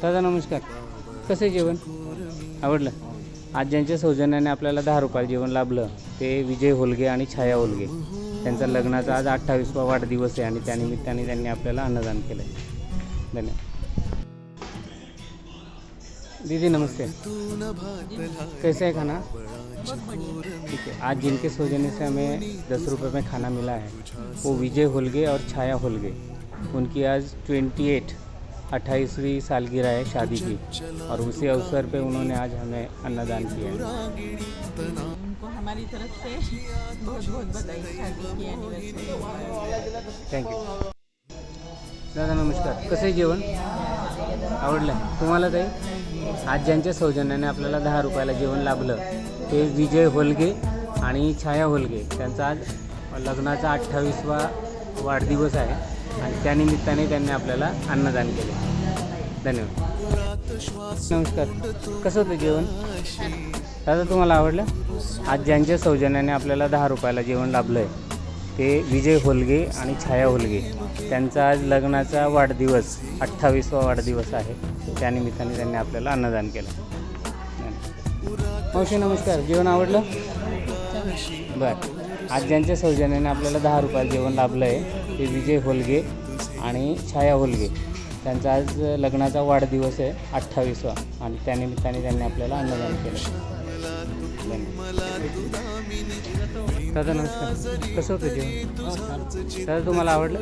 दादा नमस्कार. कसं आहे जेवण? आवडलं? आज ज्यांच्या सौजन्याने आपल्याला दहा रुपयाला जेवण लाभलं. ते विजय होलगे आणि छाया होलगे. त्यांचा लग्नाचा आज अठ्ठावीसवा वाढदिवस आहे आणि त्यानिमित्ताने त्यांनी आपल्याला अन्नदान केलं आहे धन्यवाद. दीदी नमस्ते. कैसे है खाना? ठीक है. आज जिनके सौजन्य से हमें दस रुपये में खाना मिला है वो विजय होलगे और छाया होलगे. उनकी आज ट्वेंटी एट अट्ठाईसवीं सालगिरह है शादी की और उसी अवसर पे उन्होंने आज हमें अन्नदान किया है। उनको हमारी तरफ से बहुत बहुत बधाई शादी की एनिवर्सरी थँक्यू दादा नमस्कार. कसं जेवण? आवडलं? तुम्हाला काही? आज ज्यांच्या सौजन्याने आपल्याला दहा रुपयाला जेवण लाभलं ते विजय होलगे आणि छाया होलगे. त्यांचा आज लग्नाचा अठ्ठावीसवा वाढदिवस आहे. आणि त्यानिमित्ताने त्यांनी आपल्याला अन्नदान केले. धन्यवाद. नमस्कार. कसं होतं जेवण? दादा तुम्हाला आवडलं? आज ज्यांच्या सौजन्याने आपल्याला दहा रुपयाला जेवण लाभलं आहे ते विजय होलगे आणि छाया होलगे. त्यांचा आज लग्नाचा वाढदिवस अठ्ठावीसवा वाढदिवस आहे. त्यानिमित्ताने त्यांनी आपल्याला अन्नदान केलं. मावशी नमस्कार. जेवण आवडलं? बरं. आज ज्यांच्या सौजन्याने आपल्याला दहा रुपयाला जेवण लाभलं आहे ते विजय होलगे आणि छाया होलगे. त्यांचा आज लग्नाचा वाढदिवस आहे अठ्ठावीसवा आणि त्यानिमित्ताने त्यांनी आपल्याला अन्नदान केलं. दादा नमस्कार. कसं होतं जेवण? हो, दादा तुम्हाला आवडलं?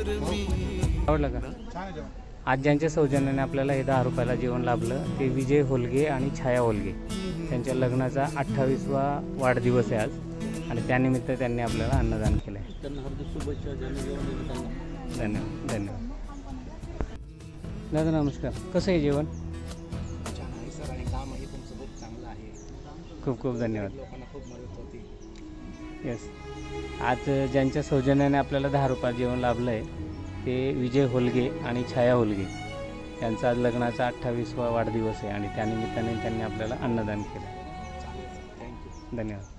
आवडलं का? आज ज्यांच्या सौजन्याने आपल्याला हे दहा रुपयाला जेवण लाभलं. ते विजय होलगे आणि छाया होलगे. त्यांच्या लग्नाचा अठ्ठावीसवा वाढदिवस आहे आज. आणि त्यानिमित्त त्यांनी आपल्याला अन्नदान केलं आहे धन्यवाद धन्यवाद. दादा नमस्कार. कसं आहे जेवण? छान आहे सर आणि काम आहे तुमचं खूप चांगलं आहे खूप खूप धन्यवाद. लोकांना खूप मदत होती येस आज ज्यांच्या सौजन्याने आपल्याला दहा रुपयात जेवण लाभलं आहे ते विजय होलगे आणि छाया होलगे. यांचा आज लग्नाचा अठ्ठावीसवा वाढदिवस आहे आणि त्यानिमित्ताने त्यांनी आपल्याला अन्नदान केलं थँक्यू धन्यवाद.